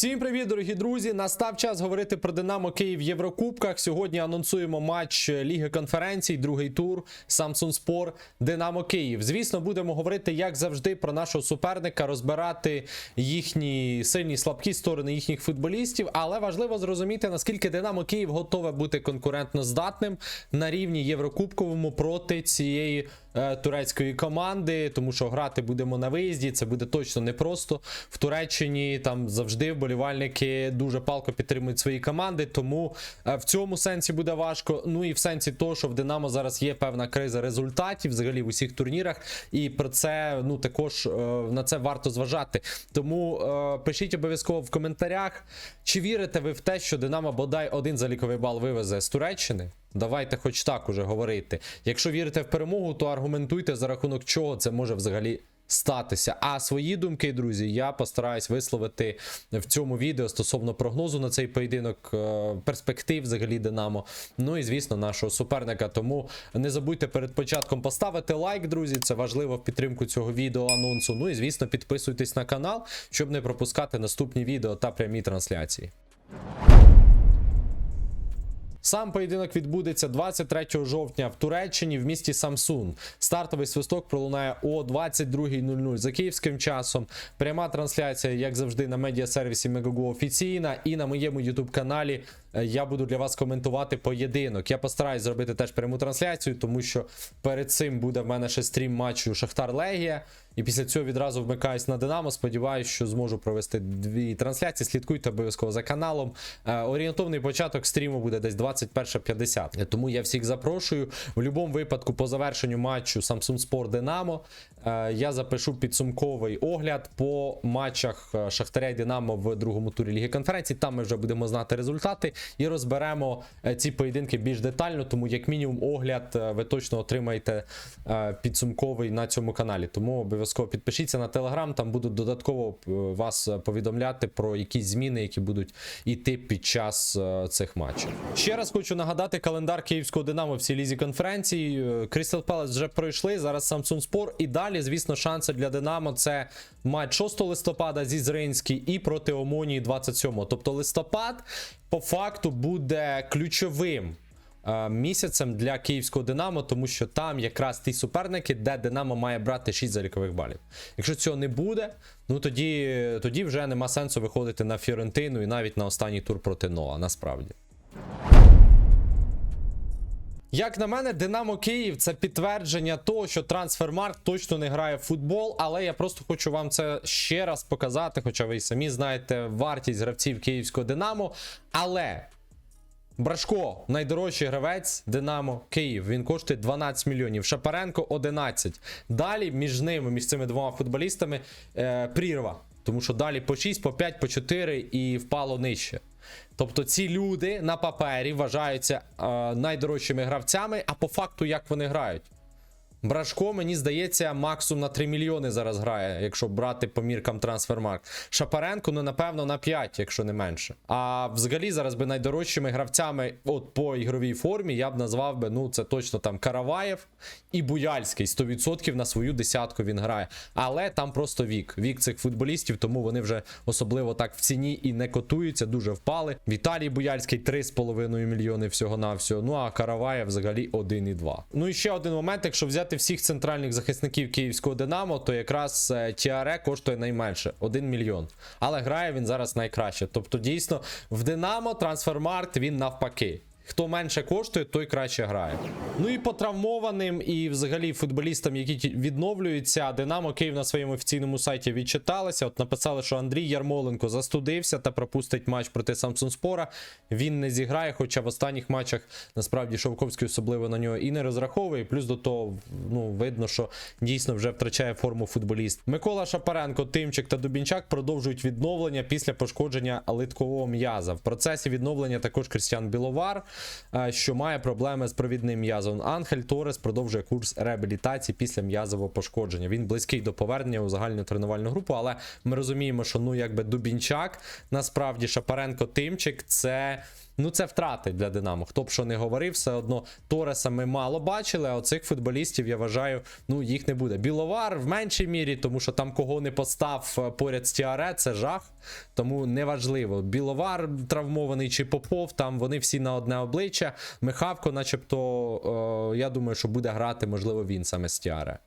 Всім привіт, дорогі друзі! Настав час говорити про Динамо Київ в Єврокубках. Сьогодні анонсуємо матч Ліги конференцій, другий тур Samsung Спор Динамо Київ. Звісно, будемо говорити, як завжди, про нашого суперника, розбирати їхні сильні слабкі сторони їхніх футболістів. Але важливо зрозуміти, наскільки Динамо Київ готове бути конкурентно здатним на рівні Єврокубковому проти цієї турецької команди, тому що грати будемо на виїзді. Це буде точно непросто. В Туреччині там завжди вболівальники дуже палко підтримують свої команди. Тому е, в цьому сенсі буде важко. Ну і в сенсі того, що в Динамо зараз є певна криза результатів взагалі в усіх турнірах. І про це ну також е, на це варто зважати. Тому е, пишіть обов'язково в коментарях, чи вірите ви в те, що Динамо бодай один заліковий бал вивезе з Туреччини. Давайте хоч так уже говорити. Якщо вірите в перемогу, то аргументуйте за рахунок чого це може взагалі статися. А свої думки, друзі, я постараюсь висловити в цьому відео стосовно прогнозу на цей поєдинок, е, перспектив взагалі Динамо. Ну і звісно, нашого суперника. Тому не забудьте перед початком поставити лайк, друзі. Це важливо в підтримку цього відео анонсу. Ну і звісно, підписуйтесь на канал, щоб не пропускати наступні відео та прямі трансляції. Сам поєдинок відбудеться 23 жовтня в Туреччині в місті Самсун. Стартовий свисток пролунає о 22.00 за київським часом. Пряма трансляція, як завжди, на медіасервісі Megogo офіційна і на моєму youtube каналі е, я буду для вас коментувати поєдинок. Я постараюсь зробити теж пряму трансляцію, тому що перед цим буде в мене ще стрім матчу Шахтар Легія. І після цього відразу вмикаюсь на Динамо. Сподіваюсь, що зможу провести дві трансляції. Слідкуйте обов'язково за каналом. Е, орієнтовний початок стріму буде десь 21.50. Тому я всіх запрошую. В будь-якому випадку, по завершенню матчу Samsung Sport Динамо, е, я запишу підсумковий огляд по матчах е, Шахтаря і Динамо в другому турі Ліги конференції. Там ми вже будемо знати результати і розберемо е, ці поєдинки більш детально. Тому, як мінімум, огляд е, ви точно отримаєте е, підсумковий на цьому каналі. Тому обов'язково підпишіться на телеграм, там будуть додатково вас повідомляти про якісь зміни, які будуть йти під час цих матчів. Ще раз хочу нагадати календар київського Динамо в цій лізі конференції. Крістал Пелес вже пройшли. Зараз Samsung Спор. І далі, звісно, шанси для Динамо це матч 6 листопада зі Зринський і проти Омонії 27. Тобто листопад по факту буде ключовим е, місяцем для київського Динамо, тому що там якраз ті суперники, де Динамо має брати 6 залікових балів. Якщо цього не буде, ну тоді, тоді вже нема сенсу виходити на Фіорентину і навіть на останній тур проти Ноа, насправді. Як на мене, Динамо Київ це підтвердження того, що трансфермарк точно не грає в футбол, але я просто хочу вам це ще раз показати, хоча ви й самі знаєте вартість гравців київського Динамо. Але Брашко, найдорожчий гравець Динамо Київ. Він коштує 12 мільйонів. Шапаренко 11. Далі між ними, між цими двома футболістами, е, прірва. Тому що далі по 6, по 5, по 4 і впало нижче. Тобто ці люди на папері вважаються е, найдорожчими гравцями, а по факту як вони грають. Брашко, мені здається, максимум на 3 мільйони зараз грає, якщо брати по міркам трансфермарк. Шапаренко, ну напевно, на 5, якщо не менше. А взагалі зараз би найдорожчими гравцями, от по ігровій формі, я б назвав би, ну це точно там Караваєв і Буяльський. 100% на свою десятку він грає. Але там просто вік. Вік цих футболістів, тому вони вже особливо так в ціні і не котуються, дуже впали. Віталій Буяльський 3,5 мільйони всього-навсього. Ну а Караваєв взагалі 1,2. Ну і ще один момент, якщо взяти всіх центральних захисників київського Динамо, то якраз е, Тіаре коштує найменше 1 мільйон. Але грає він зараз найкраще. Тобто, дійсно, в Динамо трансфермаркт він навпаки. Хто менше коштує, той краще грає. Ну і по травмованим, і взагалі футболістам, які відновлюються, Динамо Київ на своєму офіційному сайті відчиталися. От написали, що Андрій Ярмоленко застудився та пропустить матч проти Самсун Спора. Він не зіграє, хоча в останніх матчах насправді Шовковський особливо на нього і не розраховує. Плюс до того, ну видно, що дійсно вже втрачає форму футболіст. Микола Шапаренко, Тимчик та Дубінчак продовжують відновлення після пошкодження литкового м'яза. В процесі відновлення також Крістіан Біловар, що має проблеми з провідним м'язом. Анхель Торес продовжує курс реабілітації після м'язового пошкодження. Він близький до повернення у загальну тренувальну групу, але ми розуміємо, що ну якби Дубінчак, насправді Шапаренко Тимчик це. Ну це втрати для Динамо. Хто б що не говорив, все одно Тореса ми мало бачили, а оцих футболістів я вважаю, ну їх не буде. Біловар в меншій мірі, тому що там кого не постав е, поряд з Тіаре, це жах. Тому неважливо. Біловар травмований чи Попов, там вони всі на одне обличчя. Михавко, начебто, е, я думаю, що буде грати, можливо, він саме з Тіаре.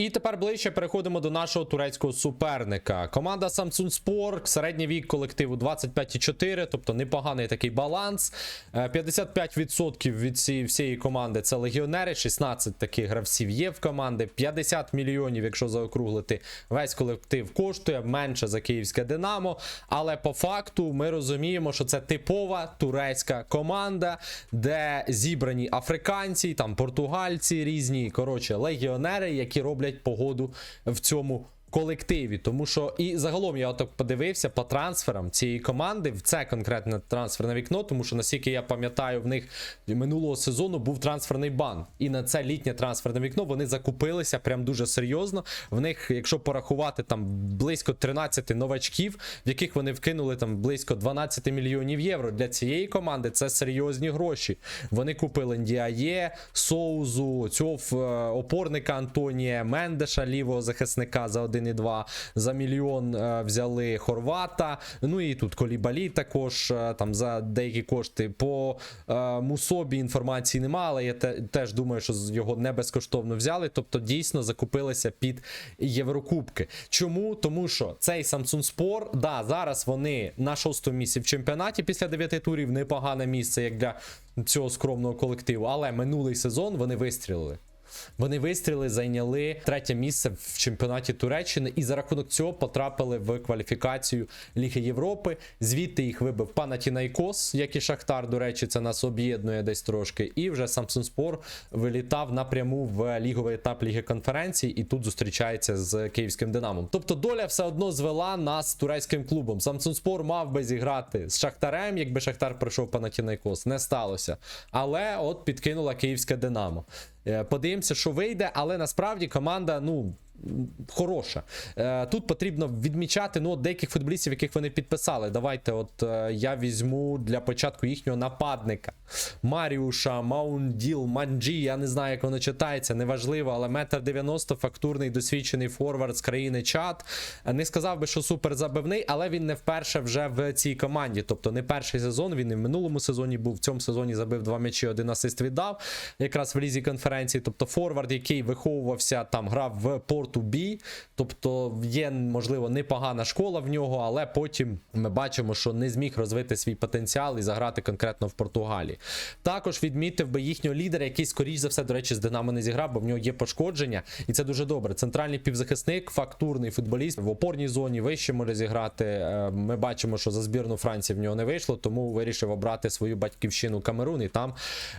І тепер ближче переходимо до нашого турецького суперника. Команда Samsung Sport, середній вік колективу 25,4, тобто непоганий такий баланс. Е, 55% від цієї всієї команди це легіонери, 16 таких гравців є в команди. 50 мільйонів, якщо заокруглити, весь колектив коштує менше за київське Динамо. Але по факту ми розуміємо, що це типова турецька команда, де зібрані африканці, там португальці різні, коротше, легіонери, які роблять погоду в цьому. Колективі, тому що і загалом я отак подивився по трансферам цієї команди в це конкретне трансферне вікно, тому що наскільки я пам'ятаю, в них минулого сезону був трансферний бан. І на це літнє трансферне вікно вони закупилися прям дуже серйозно. В них, якщо порахувати, там близько 13 новачків, в яких вони вкинули там близько 12 мільйонів євро. Для цієї команди це серйозні гроші. Вони купили Ndіає, Соузу, цього е, опорника Антонія, Мендеша, лівого захисника за 1,2 за мільйон е, взяли Хорвата. Ну і тут Колібалі також е, там за деякі кошти. По е, Мусобі інформації немає, але я теж думаю, що його не безкоштовно взяли. Тобто дійсно закупилися під Єврокубки. Чому? Тому що цей Samsung Sport, да, зараз вони на шостому місці в чемпіонаті після 9 турів. Непогане місце як для цього скромного колективу. Але минулий сезон вони вистрілили. Вони вистріли, зайняли третє місце в чемпіонаті Туреччини і за рахунок цього потрапили в кваліфікацію Ліги Європи. Звідти їх вибив Панатінайкос, як і Шахтар. До речі, це нас об'єднує десь трошки. І вже Самсун Спор вилітав напряму в ліговий етап Ліги конференцій і тут зустрічається з київським Динамом. Тобто доля все одно звела нас турецьким клубом. Самсун Спор мав би зіграти з Шахтарем, якби Шахтар пройшов Панатінайкос. Не сталося. Але от підкинула київське Динамо. Е, Подивимося, що вийде, але насправді команда, ну. Хороша. Е, Тут потрібно відмічати ну, деяких футболістів, яких вони підписали. Давайте, от е, я візьму для початку їхнього нападника. Маріуша, Маунділ, Манджі. Я не знаю, як воно читається, неважливо, але метр 90 фактурний досвідчений форвард з країни Чад. Е, Не сказав би, що супер забивний, але він не вперше вже в цій команді. Тобто не перший сезон. Він і в минулому сезоні був. В цьому сезоні забив два м'ячі, один асист віддав. Якраз в лізі конференції. Тобто форвард, який виховувався, там грав в порту Бі. Тобто є, можливо, непогана школа в нього, але потім ми бачимо, що не зміг розвити свій потенціал і заграти конкретно в Португалії. Також відмітив би їхнього лідера, який, скоріш за все, до речі, з Динамо не зіграв, бо в нього є пошкодження, і це дуже добре. Центральний півзахисник, фактурний футболіст в опорній зоні вище може зіграти. Е, Ми бачимо, що за збірну Франції в нього не вийшло, тому вирішив обрати свою батьківщину Камерун, і там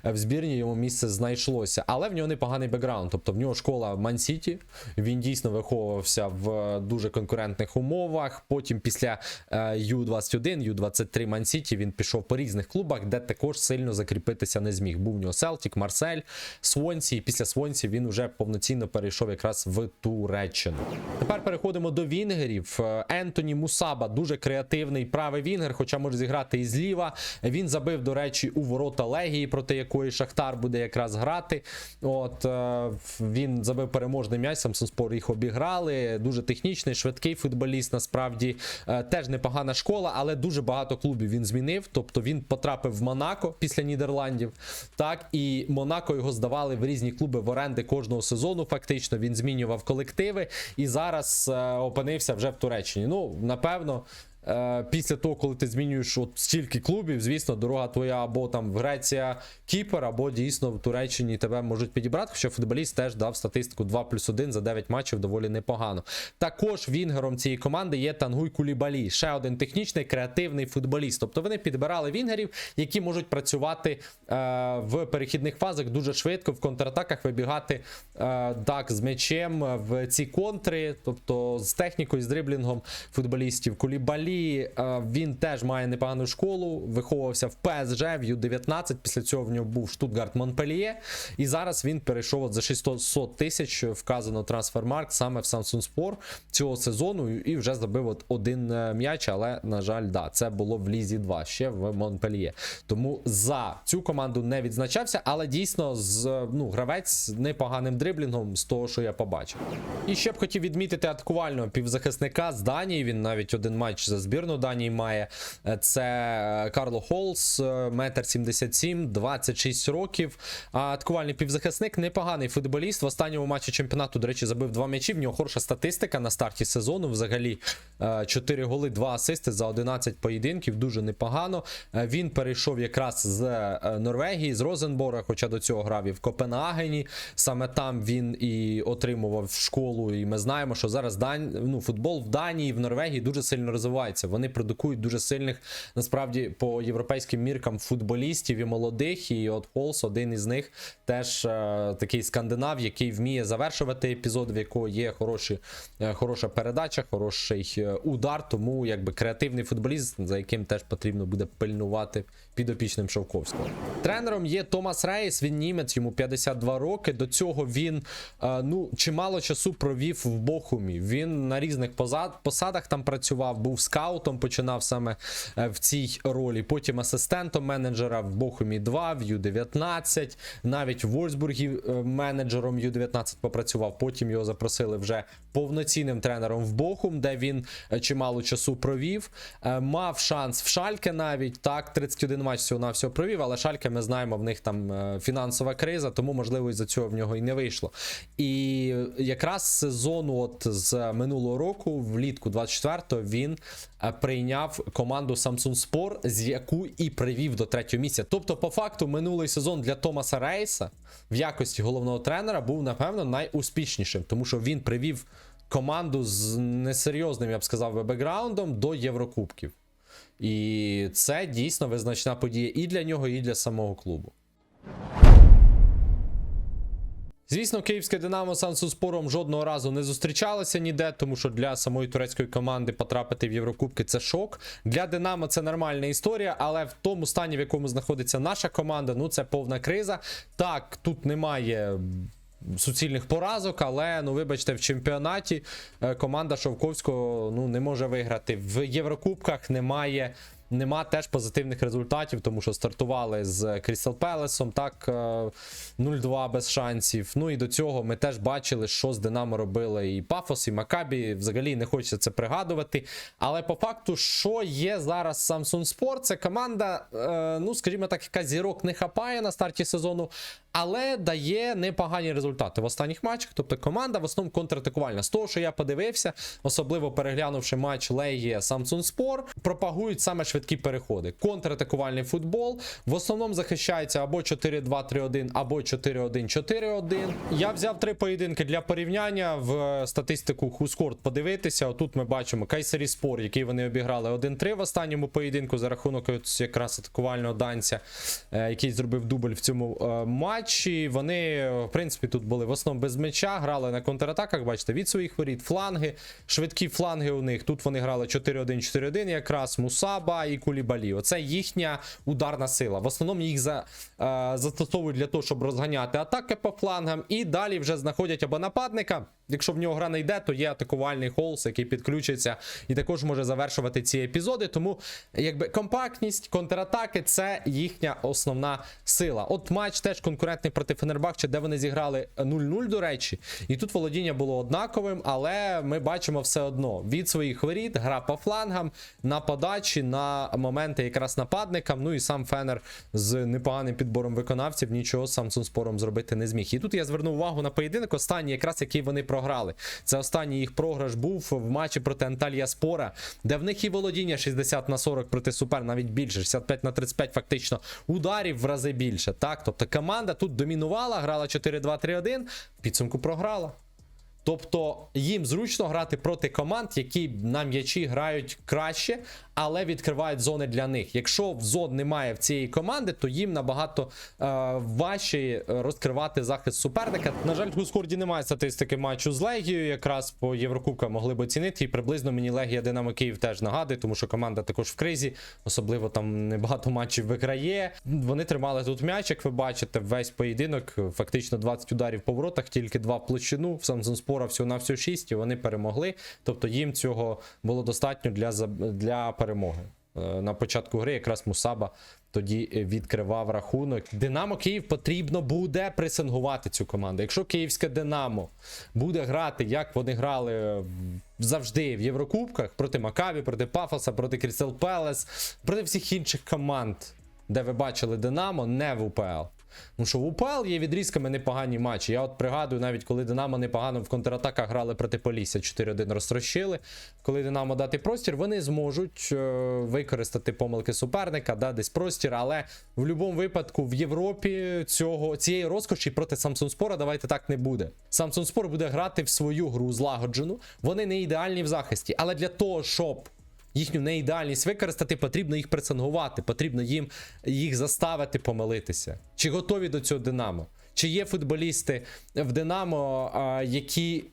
е, в збірні йому місце знайшлося. Але в нього непоганий бекграунд. Тобто в нього школа Ман-Сіті. Він дійсно виховувався в дуже конкурентних умовах. Потім після е, Ю-21, Ю-23 Ман-Сіті він пішов по різних клубах, де також сильно закріпитися не зміг. Був в нього Селтік, Марсель, Свонсі. І після Свонсі він вже повноцінно перейшов якраз в Туреччину. Тепер переходимо до вінгерів. Е, Ентоні Мусаба дуже креативний правий вінгер, хоча може зіграти і зліва. Він забив, до речі, у ворота Легії, проти якої Шахтар буде якраз грати. От е, він забив переможний м'яч, Самсон Спор їх обіграли. Дуже технічний, швидкий футболіст. Насправді Е, теж непогана школа, але дуже багато клубів він змінив. Тобто він потрапив в Монако після Нідерландів. Так, і Монако його здавали в різні клуби в оренди кожного сезону. Фактично він змінював колективи і зараз е, опинився вже в Туреччині. Ну, напевно. Е, після того, коли ти змінюєш от стільки клубів, звісно, дорога твоя або там Греція Кіпер, або дійсно в Туреччині тебе можуть підібрати. Хоча футболіст теж дав статистику 2 плюс 1 за 9 матчів доволі непогано. Також вінгером цієї команди є Тангуй Кулібалі, ще один технічний креативний футболіст. Тобто вони підбирали вінгерів, які можуть працювати е, в перехідних фазах дуже швидко, в контратаках вибігати е, так з м'ячем в ці контри, тобто з технікою, з дриблінгом футболістів. Кулібалі Взагалі, е, він теж має непогану школу, виховувався в ПСЖ, в Ю-19. Після цього в нього був Штутгарт Монпельє. І зараз він перейшов за 600 тисяч, вказано трансфермарк саме в Samsung Sport цього сезону і вже забив от один е, м'яч, але, на жаль, да, це було в Лізі 2, ще в Монпельє. Тому за цю команду не відзначався, але дійсно з ну, гравець з непоганим дриблінгом з того, що я побачив. І ще б хотів відмітити атакувального півзахисника з Данії. Він навіть один матч збірну Данії має. Е, Це Карло Холс, е, метр 77, 26 років. А атакувальний півзахисник непоганий футболіст. В останньому матчі чемпіонату, до речі, забив два м'ячі. В нього хороша статистика на старті сезону. Взагалі 4 голи, 2 асисти за 11 поєдинків. Дуже непогано. Е, Він перейшов якраз з е, Норвегії, з Розенбора, хоча до цього грав і в Копенгагені. Саме там він і отримував школу. І ми знаємо, що зараз Дань... ну, футбол в Данії, в Норвегії дуже сильно розвивається. Вони продукують дуже сильних, насправді, по європейським міркам футболістів і молодих. І от Холс, один із них, теж е, такий скандинав, який вміє завершувати епізод, в якого є хороші, е, хороша передача, хороший е, удар. Тому якби креативний футболіст, за яким теж потрібно буде пильнувати підопічним Шовковського. Тренером є Томас Рейс, він німець, йому 52 роки. До цього він е, ну чимало часу провів в Бохумі. Він на різних посадах там працював, був скаутом, починав саме е, в цій ролі. Потім асистентом менеджера в Бохумі 2, в Ю-19, навіть в Вольсбургі е, менеджером Ю-19 попрацював. Потім його запросили вже повноцінним тренером в Бохум, де він е, чимало часу провів. Мав шанс в Шальке навіть так, 31 матч всього на всього провів, але Шальке ми знаємо, в них там фінансова криза, тому можливо із-за цього в нього і не вийшло. І якраз сезону, от з минулого року, влітку 24-го, він прийняв команду Samsung Sport, з яку і привів до третього місця. Тобто, по факту, минулий сезон для Томаса Рейса в якості головного тренера був, напевно, найуспішнішим, тому що він привів команду з несерйозним, я б сказав, бекграундом до Єврокубків. І це дійсно визначна подія і для нього, і для самого клубу. Звісно, київське Динамо з Ансуспором жодного разу не зустрічалося ніде, тому що для самої турецької команди потрапити в Єврокубки це шок. Для Динамо це нормальна історія, але в тому стані, в якому знаходиться наша команда, ну це повна криза. Так, тут немає. Суцільних поразок, але ну вибачте, в чемпіонаті е, команда Шовковського ну не може виграти. В Єврокубках немає. Нема теж позитивних результатів, тому що стартували з Крістал Пелесом, так е, 0-2 без шансів. Ну і до цього ми теж бачили, що з Динамо робили і Пафос, і Макабі. Взагалі не хочеться це пригадувати. Але по факту, що є зараз Samsung Sport, це команда, е, ну скажімо так, яка зірок не хапає на старті сезону, але дає непогані результати в останніх матчах. Тобто команда в основному контратакувальна. З того, що я подивився, особливо переглянувши матч Легія Samsung Sport, пропагують саме швидкі переходи. Контратакувальний футбол. В основному захищається або 4-2-3-1, або 4-1-4-1. Я взяв три поєдинки для порівняння в статистику Хускорт подивитися. Отут ми бачимо Кайсері Спор, який вони обіграли 1-3 в останньому поєдинку за рахунок якраз атакувального данця, е, який зробив дубль в цьому е, матчі. Вони, в принципі, тут були в основному без м'яча, грали на контратаках, бачите, від своїх воріт, фланги, швидкі фланги у них. Тут вони грали 4-1-4-1, якраз Мусаба і Кулібалі. Оце їхня ударна сила. В основному їх за, е, застосовують для того, щоб розганяти атаки по флангам, і далі вже знаходять або нападника. Якщо в нього гра не йде, то є атакувальний холс, який підключиться і також може завершувати ці епізоди. Тому якби компактність, контратаки це їхня основна сила. От матч теж конкурентний проти Фенербахче, де вони зіграли 0-0, до речі, і тут володіння було однаковим, але ми бачимо все одно від своїх воріт, гра по флангам, на подачі, на моменти якраз нападникам. Ну і сам Фенер з непоганим підбором виконавців нічого з Samsung спором зробити не зміг. І тут я звернув увагу на поєдинок, останній, якраз який вони програли. Це останній їх програш був в матчі проти Анталія Спора, де в них і володіння 60 на 40 проти супер, навіть більше, 65 на 35 фактично ударів в рази більше. Так, тобто команда тут домінувала, грала 4-2-3-1, в підсумку програла. Тобто їм зручно грати проти команд, які на м'ячі грають краще, але відкривають зони для них. Якщо в зон немає в цієї команди, то їм набагато е, важче е, розкривати захист суперника. На жаль, в Гускорді немає статистики матчу з Легією. Якраз по Єврокубкам могли б оцінити. І приблизно мені Легія Динамо Київ теж нагадує, тому що команда також в кризі, особливо там небагато матчів виграє. Вони тримали тут м'яч, як ви бачите, весь поєдинок. Фактично 20 ударів по воротах, тільки два в площину. В Самсонспора всього на всього 6, і вони перемогли. Тобто їм цього було достатньо для, для перемоги. Е, На початку гри якраз Мусаба тоді е, відкривав рахунок. Динамо Київ потрібно буде пресингувати цю команду. Якщо київське Динамо буде грати, як вони грали завжди в Єврокубках проти Макаві, проти Пафоса, проти Крістел Пелес, проти всіх інших команд, де ви бачили Динамо, не в УПЛ. Тому що в УПЛ є відрізками непогані матчі. Я от пригадую, навіть коли Динамо непогано в контратаках грали проти Полісся, 4-1 розтрощили. Коли Динамо дати простір, вони зможуть е, використати помилки суперника, да, десь простір. Але в будь-якому випадку в Європі цього, цієї розкоші проти Самсунспора давайте так не буде. Самсунспор буде грати в свою гру злагоджену. Вони не ідеальні в захисті, але для того, щоб їхню неідеальність використати, потрібно їх пресингувати, потрібно їм їх заставити помилитися. Чи готові до цього Динамо? Чи є футболісти в Динамо, які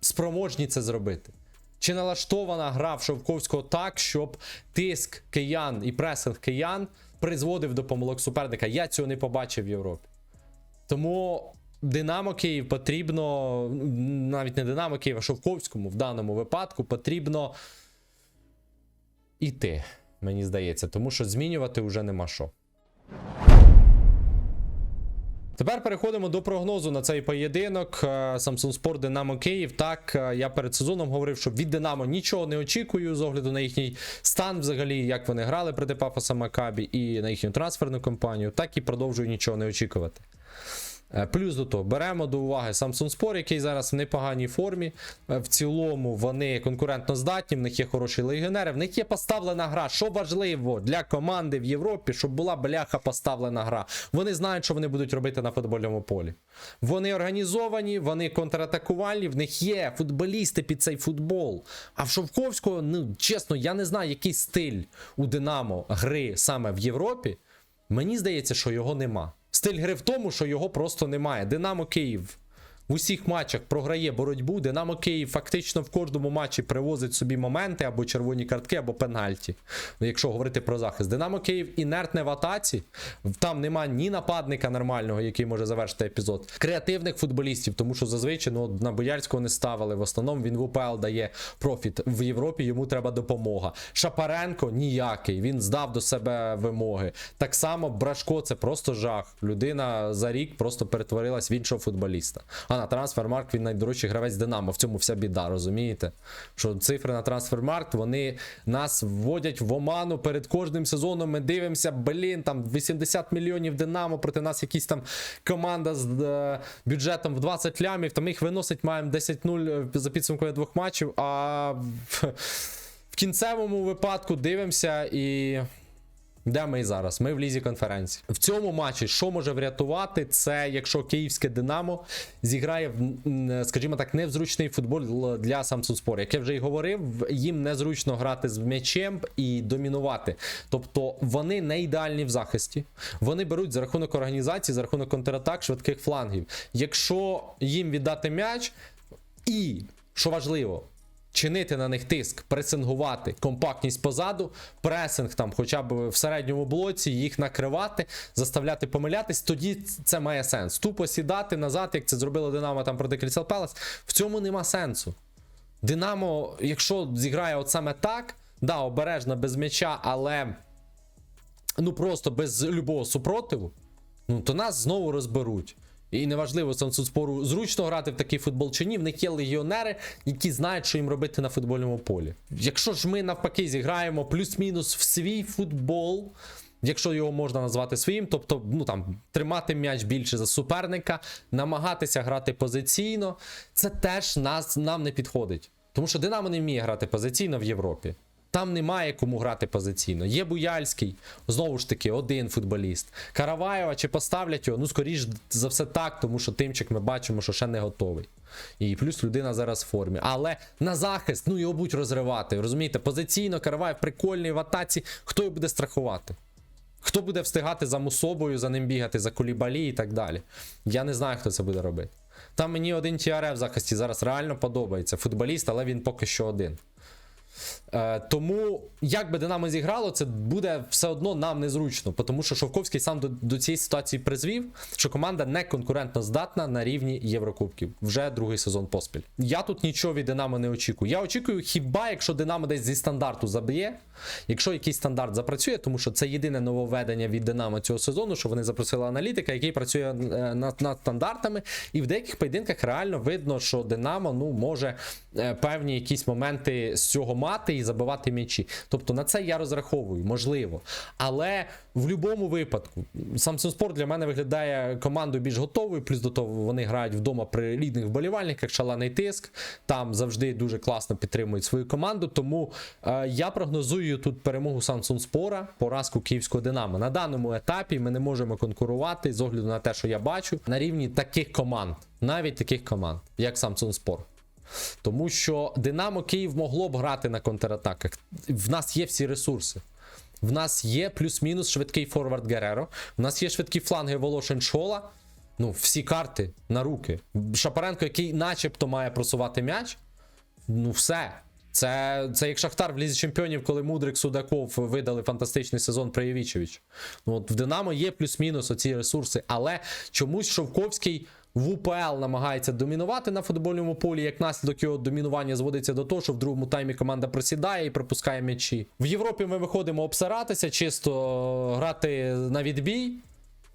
спроможні це зробити? Чи налаштована гра в Шовковського так, щоб тиск киян і пресинг киян призводив до помилок суперника? Я цього не побачив в Європі. Тому Динамо Київ потрібно, навіть не Динамо Київ, а Шовковському в даному випадку потрібно іти, мені здається, тому що змінювати вже нема що. Тепер переходимо до прогнозу на цей поєдинок. Е, Samsung Sport Динамо Київ. Так, е, я перед сезоном говорив, що від Динамо нічого не очікую з огляду на їхній стан, взагалі, як вони грали проти Пафоса Макабі і на їхню трансферну кампанію, так і продовжую нічого не очікувати. Е, Плюс до того, беремо до уваги Samsung Sport, який зараз в непоганій формі. Е, В цілому вони конкурентно здатні, в них є хороші легіонери, в них є поставлена гра. Що важливо для команди в Європі, щоб була бляха поставлена гра. Вони знають, що вони будуть робити на футбольному полі. Вони організовані, вони контратакувальні, в них є футболісти під цей футбол. А в Шовковського, ну чесно, я не знаю, який стиль у Динамо гри саме в Європі. Мені здається, що його нема. Стиль гри в тому, що його просто немає. Динамо Київ в усіх матчах програє боротьбу. Динамо Київ фактично в кожному матчі привозить собі моменти або червоні картки, або пенальті. Ну, якщо говорити про захист. Динамо Київ інертне в атаці. Там нема ні нападника нормального, який може завершити епізод. Креативних футболістів, тому що зазвичай ну, на Боярського не ставили. В основному він в УПЛ дає профіт. В Європі йому треба допомога. Шапаренко ніякий. Він здав до себе вимоги. Так само Брашко це просто жах. Людина за рік просто перетворилась в іншого футболіста. А на трансфермарк він найдорожчий гравець Динамо. В цьому вся біда, розумієте? Що цифри на трансфермаркт вони нас вводять в оману перед кожним сезоном. Ми дивимося, блін, там 80 мільйонів Динамо проти нас якісь там команда з е, бюджетом в 20 лямів. Там їх виносить, маємо 10-0 за підсумкою двох матчів. А в кінцевому випадку дивимося і. Де ми зараз? Ми в лізі конференції. В цьому матчі, що може врятувати, це якщо київське Динамо зіграє, скажімо так, невзручний футбол для Sport. Як я вже і говорив, їм незручно грати з м'ячем і домінувати. Тобто вони не ідеальні в захисті. Вони беруть за рахунок організації, за рахунок контратак, швидких флангів. Якщо їм віддати м'яч, і що важливо, чинити на них тиск, пресингувати, компактність позаду, пресинг там, хоча б в середньому блоці, їх накривати, заставляти помилятись, тоді це має сенс. Тупо сідати назад, як це зробило Динамо там проти Crystal Palace, в цьому нема сенсу. Динамо, якщо зіграє от саме так, да, обережно без м'яча, але ну просто без любого супротиву, ну то нас знову розберуть. І неважливо спору зручно грати в такий футбол чи ні, в них є легіонери, які знають, що їм робити на футбольному полі. Якщо ж ми навпаки зіграємо плюс-мінус в свій футбол, якщо його можна назвати своїм, тобто ну там тримати м'яч більше за суперника, намагатися грати позиційно, це теж нас, нам не підходить. Тому що Динамо не вміє грати позиційно в Європі. Там немає кому грати позиційно. Є Буяльський, знову ж таки, один футболіст. Караваєва чи поставлять його? Ну, скоріш за все так, тому що тимчик ми бачимо, що ще не готовий. І плюс людина зараз в формі. Але на захист, ну його будуть розривати. Розумієте, позиційно Караваєв прикольний в атаці. Хто його буде страхувати? Хто буде встигати за мусобою, за ним бігати, за колібалі і так далі. Я не знаю, хто це буде робити. Там мені один Тіаре в захисті зараз реально подобається. Футболіст, але він поки що один. Е, тому, як би Динамо зіграло, це буде все одно нам незручно, тому що Шовковський сам до, до цієї ситуації призвів, що команда не конкурентно здатна на рівні Єврокубків вже другий сезон поспіль. Я тут нічого від Динамо не очікую. Я очікую, хіба якщо Динамо десь зі стандарту заб'є, якщо якийсь стандарт запрацює, тому що це єдине нововведення від Динамо цього сезону, що вони запросили аналітика, який працює е, над, над стандартами, і в деяких поєдинках реально видно, що Динамо ну може е, певні якісь моменти з цього мати і забивати м'ячі. Тобто на це я розраховую, можливо. Але в будь-якому випадку Samsung Sport для мене виглядає командою більш готовою. Плюс до того вони грають вдома при рідних вболівальниках, шалений тиск. Там завжди дуже класно підтримують свою команду. Тому е, я прогнозую тут перемогу Samsung Sport, поразку київського Динамо. На даному етапі ми не можемо конкурувати з огляду на те, що я бачу, на рівні таких команд, навіть таких команд, як Samsung Sport. Тому що Динамо Київ могло б грати на контратаках. В нас є всі ресурси. В нас є плюс-мінус швидкий форвард Гереро. В нас є швидкі фланги Волошин Шола. Ну, всі карти на руки. Шапаренко, який начебто має просувати м'яч. Ну, все. Це, це як Шахтар в Лізі Чемпіонів, коли Мудрик Судаков видали фантастичний сезон при Євічевич. Ну, от в Динамо є плюс-мінус оці ресурси, але чомусь Шовковський в УПЛ намагається домінувати на футбольному полі. Як наслідок його домінування зводиться до того, що в другому таймі команда просідає і пропускає м'ячі. В Європі ми виходимо обсиратися, чисто грати на відбій.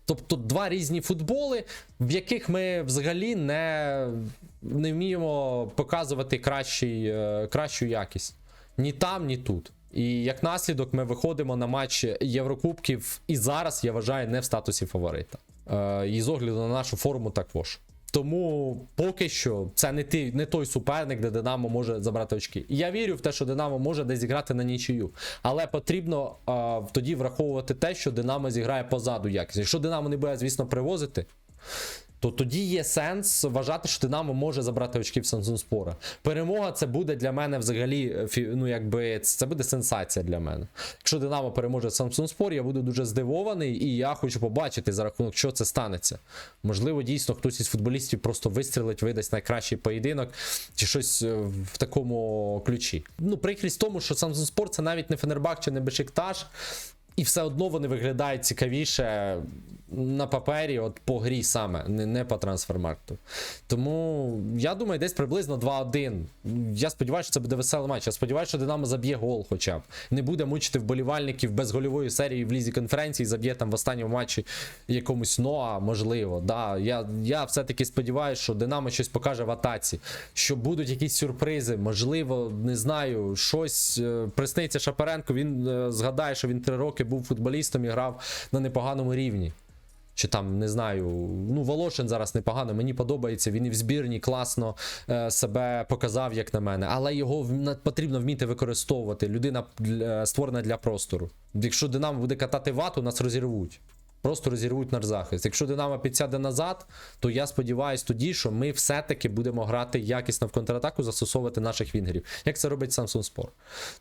Тобто два різні футболи, в яких ми взагалі не, не вміємо показувати кращий, е, кращу якість. Ні там, ні тут. І як наслідок ми виходимо на матч Єврокубків, і зараз я вважаю не в статусі фаворита. Е, і з огляду на нашу форму також. Тому поки що це не, ти, не той суперник, де Динамо може забрати очки. І я вірю в те, що Динамо може десь зіграти на нічию. Але потрібно е, тоді враховувати те, що Динамо зіграє позаду якість. Якщо Динамо не буде, звісно, привозити, то тоді є сенс вважати, що Динамо може забрати очки в Самсунспора. Перемога це буде для мене взагалі, е, ну якби це буде сенсація для мене. Якщо Динамо переможе Самсунспор, я буду дуже здивований, і я хочу побачити за рахунок, що це станеться. Можливо, дійсно хтось із футболістів просто вистрелить, видасть найкращий поєдинок, чи щось е, в такому ключі. Ну, прикрість тому, що Самсунспор це навіть не Фенербах чи не Бешикташ. І все одно вони виглядають цікавіше на папері, от по грі саме, не, не по трансфермаркту. Тому я думаю, десь приблизно 2-1. Я сподіваюся, що це буде веселий матч. Я сподіваюся, що Динамо заб'є гол хоча б. Не буде мучити вболівальників без гольової серії в лізі конференції, заб'є там в останньому матчі якомусь Ноа, можливо. Да. Я, я все-таки сподіваюся, що Динамо щось покаже в атаці, що будуть якісь сюрпризи, можливо, не знаю, щось е, присниться Шапаренко. Він е, згадає, що він три роки був футболістом і грав на непоганому рівні. Чи там не знаю, ну Волошин зараз непогано, мені подобається. Він і в збірні класно е, себе показав, як на мене, але його в- потрібно вміти використовувати. Людина для- створена для простору. Якщо Динамо буде катати вату, нас розірвуть. Просто розірвуть наш захист. Якщо Динамо підсяде назад, то я сподіваюся тоді, що ми все-таки будемо грати якісно в контратаку, застосовувати наших вінгерів, як це робить Samsung Sport.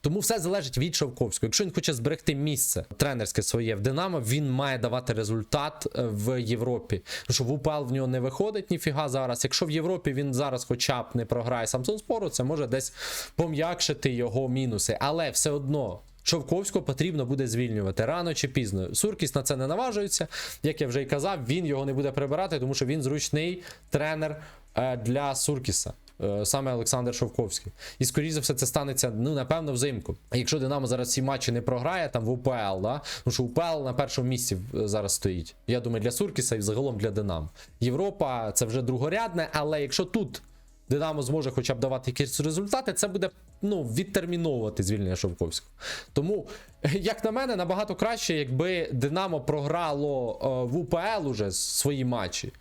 Тому все залежить від Шовковського. Якщо він хоче зберегти місце тренерське своє в Динамо, він має давати результат е, в Європі. Тому що в УПЛ в нього не виходить ніфіга зараз. Якщо в Європі він зараз хоча б не програє Samsung Sport, це може десь пом'якшити його мінуси. Але все одно. Шовковського потрібно буде звільнювати рано чи пізно. Суркіс на це не наважується. Як я вже й казав, він його не буде прибирати, тому що він зручний тренер е, для Суркіса. е, Саме Олександр Шовковський. І скоріше за все це станеться, ну, напевно, взимку. Якщо Динамо зараз ці матчі не програє, там в УПЛ, да? тому що УПЛ на першому місці е, зараз стоїть. Я думаю, для Суркіса і загалом для Динамо. Європа це вже другорядне, але якщо тут Динамо зможе хоча б давати якісь результати, це буде ну, відтерміновувати звільнення Шовковського. Тому, як на мене, набагато краще, якби Динамо програло е, в УПЛ уже свої матчі.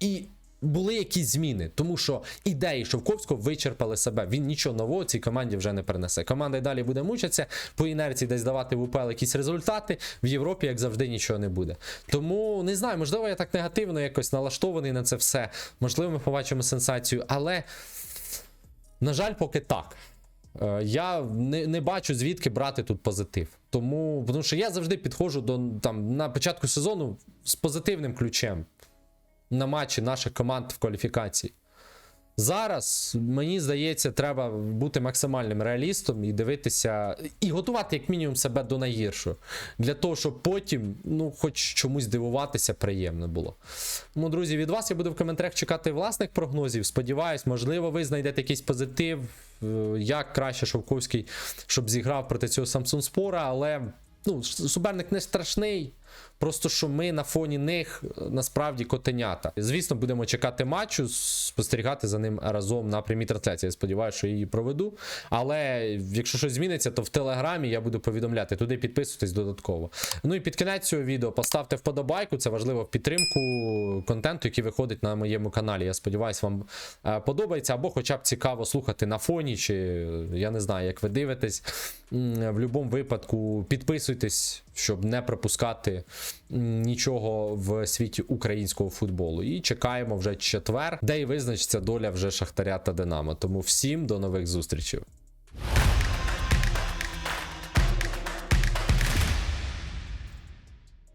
І були якісь зміни, тому що ідеї Шовковського вичерпали себе. Він нічого нового цій команді вже не перенесе. Команда й далі буде мучитися, по інерції десь давати в УПЛ якісь результати. В Європі, як завжди, нічого не буде. Тому не знаю, можливо, я так негативно якось налаштований на це все. Можливо, ми побачимо сенсацію, але на жаль, поки так. Е, Я не, не бачу звідки брати тут позитив. Тому, тому що я завжди підходжу до там на початку сезону з позитивним ключем на матчі наших команд в кваліфікації. Зараз, мені здається, треба бути максимальним реалістом і дивитися, і готувати як мінімум себе до найгіршого. Для того, щоб потім, ну, хоч чомусь дивуватися, приємно було. Тому, друзі, від вас я буду в коментарях чекати власних прогнозів. Сподіваюсь, можливо, ви знайдете якийсь позитив, е, як краще Шовковський, щоб зіграв проти цього Samsung Спора, але ну, суперник не страшний. Просто що ми на фоні них е, насправді котенята. Звісно, будемо чекати матчу, спостерігати за ним разом на прямій трансляції. Я сподіваюся, що її проведу. Але якщо щось зміниться, то в телеграмі я буду повідомляти. Туди підписуйтесь додатково. Ну і під кінець цього відео поставте вподобайку. Це важливо в підтримку контенту, який виходить на моєму каналі. Я сподіваюся, вам е, подобається, або хоча б цікаво слухати на фоні, чи я не знаю, як ви дивитесь. В будь-якому випадку підписуйтесь, щоб не пропускати нічого в світі українського футболу. І чекаємо вже четвер, де і визначиться доля вже Шахтаря та Динамо. Тому всім до нових зустрічей.